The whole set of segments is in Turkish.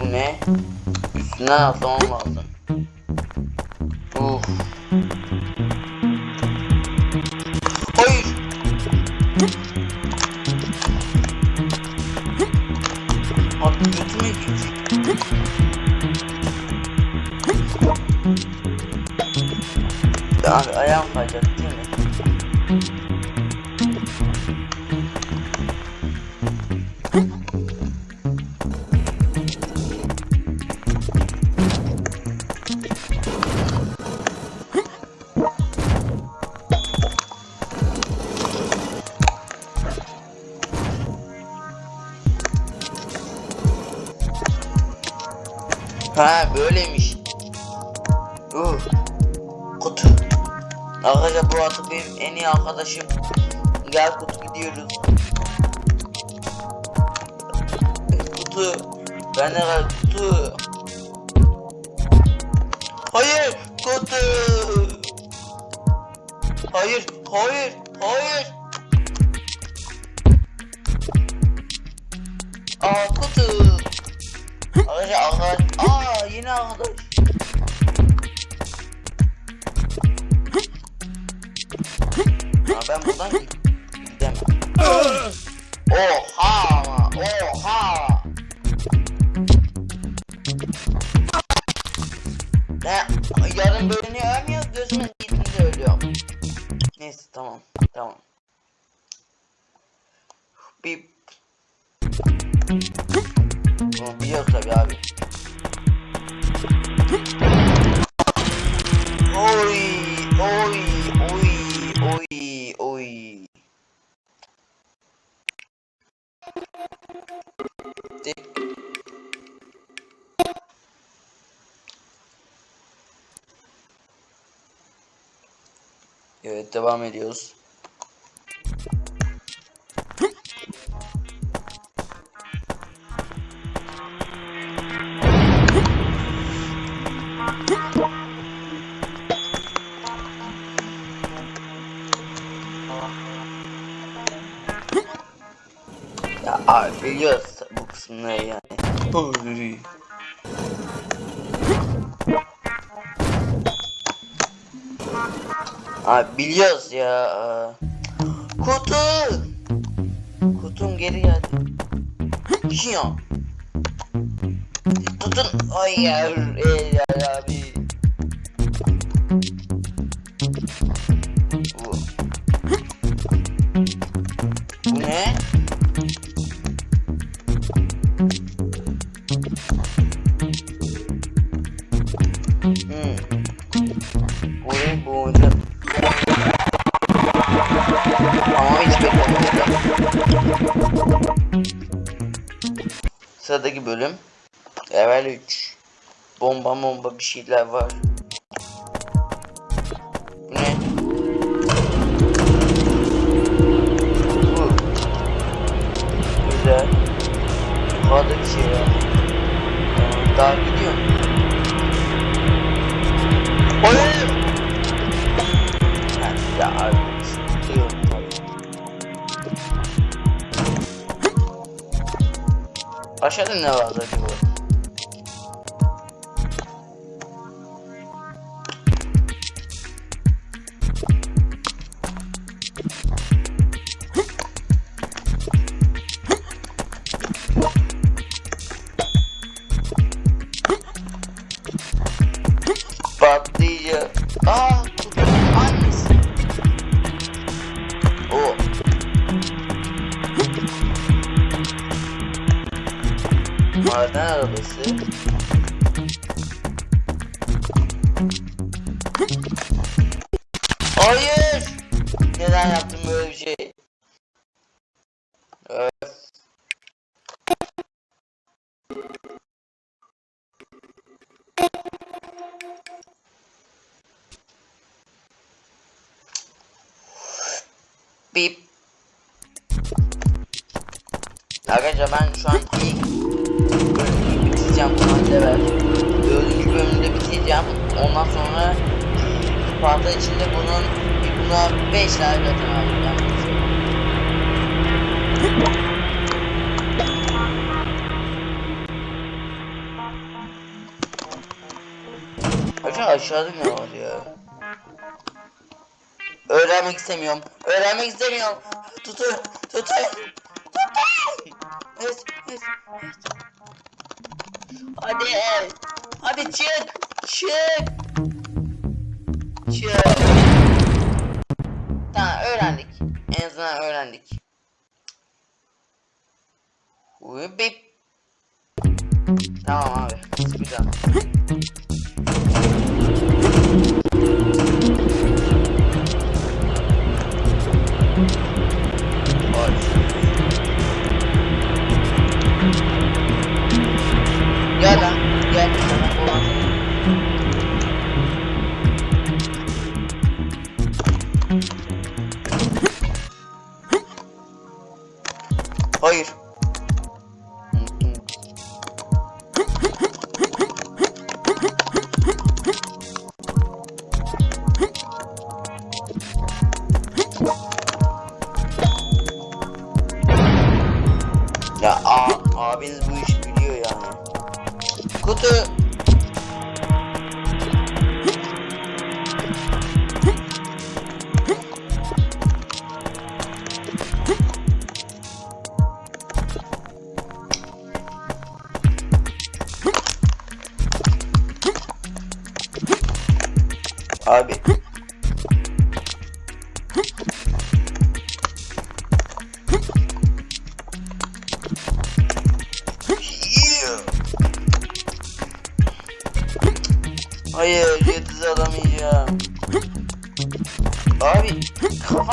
Bu ne? Üstünden atlamam lazım. Uf. Hayır. Abi götüme git. Abi ayağım kayacak Ha böyleymiş. Uh. Kutu. Arkadaşlar bu artık benim en iyi arkadaşım. Gel kutu gidiyoruz. Kutu. Ben de kutu. Hayır kutu. Hayır hayır hayır. Aa kutu. Arkadaşlar arkadaş. Aa yine arkadaş. Aa ben buradan gidemem. Oha Evet devam ediyoruz. Ya abi biliyoruz bu kısımları yani. Abi biliyoruz ya. Kutu. Kutum geri geldi. Hiyo. Tutun. Hayır. Eller abi. Sıradaki bölüm. Level 3. Bomba bomba bir şeyler var. Bu ne? Bu. Güzel. Yukarıda bir şey var. Ee, Daha gidiyorum. Hayır! Ha, ya abi Aşağıda ne var acaba? Maden arabası. Hayır. Neden yaptım böyle bir şey? Evet. Bip. Arkadaşlar ben şu an ilk bitireceğim bu sefer. Dördüncü bölümde bitireceğim. Ondan sonra parça içinde bunun buna 5 like atın abi. Ben Hocam aşağıda ne var ya? Öğrenmek istemiyorum. Öğrenmek istemiyorum. Tutun. Tutun. Tutun. Yes, yes, yes. Hadi. Hadi çık. Çık. Çık. Tamam öğrendik. En azından öğrendik. Bip. Tamam abi. Güzel. Hayır. Ya a abiniz bu işi biliyor yani. Kutu.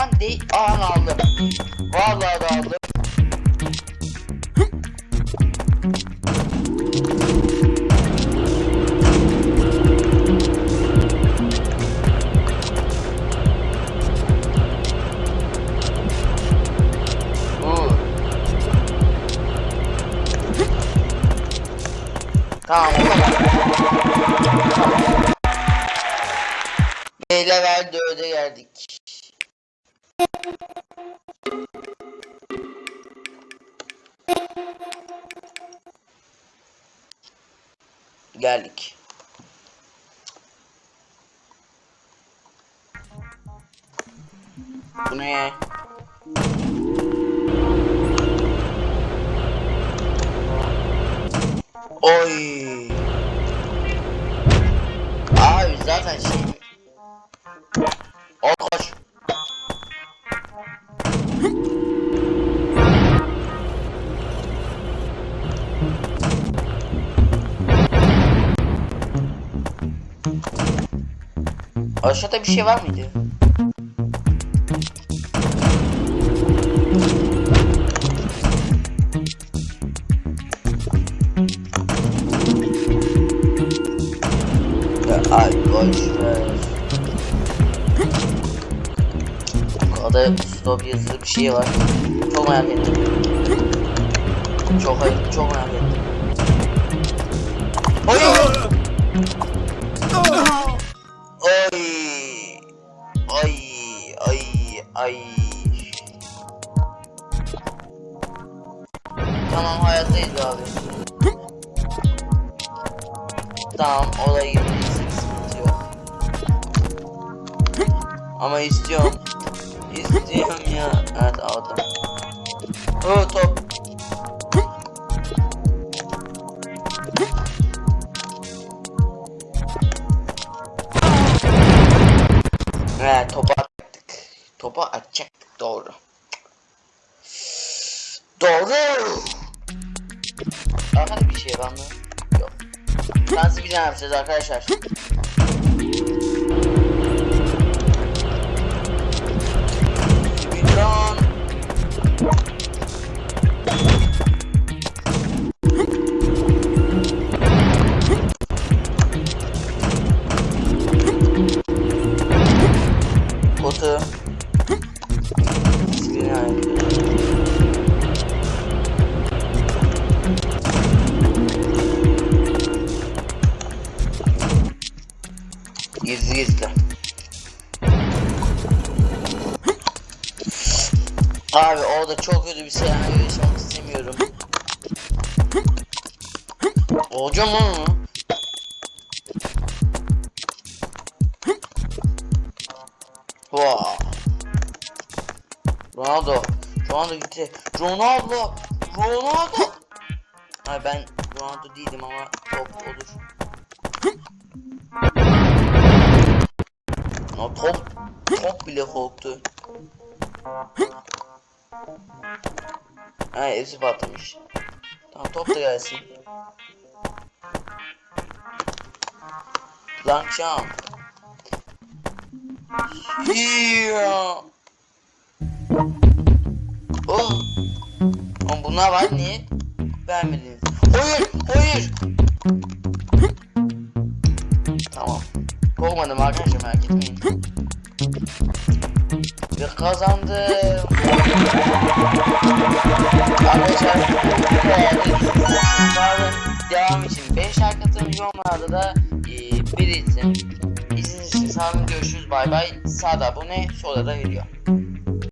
Kafan değil. Aa aldım. Vallahi da aldım. Tamam. Bir level 4'e geldik. Geldik. Bu ne? Oy. Abi zaten şey... Aşağıda bir şey var mıydı? Ya ay boş ver. Yukarıda stop yazılı bir şey var. Çok merak ettim. Çok hayır, çok merak ettim. Oy! Ay! Tamam hayattayız abi. Tamam olay gibi sıkıntı yok. Ama istiyorum. İstiyorum ya. Evet aldım. Oh top. Evet attık. Topu atacaktık doğru. Doğru. Arkada bir şey var mı? Yok. Nasıl bir tane yapacağız arkadaşlar? Abi orada çok kötü bir senaryo yaşamak istemiyorum. Olacağım onu. Wow. Ronaldo. Ronaldo gitti. Ronaldo. Ronaldo. Hayır ben Ronaldo değilim ama top olur. Ama top, top bile korktu. Ha hepsi patlamış. Tamam top da gelsin. Plank jump. Yeah. Oh. Oğlum bunlar var niye? Beğenmediniz. Hayır, hayır. Tamam. Korkmadım arkadaşlar merak etmeyin. Kazandım. Arkadaşlar videoda devam için 5 like atın yorumlarda da e, belirtin. İzlediğiniz için sağ olun görüşürüz bay bay. Sağda abone solda da video.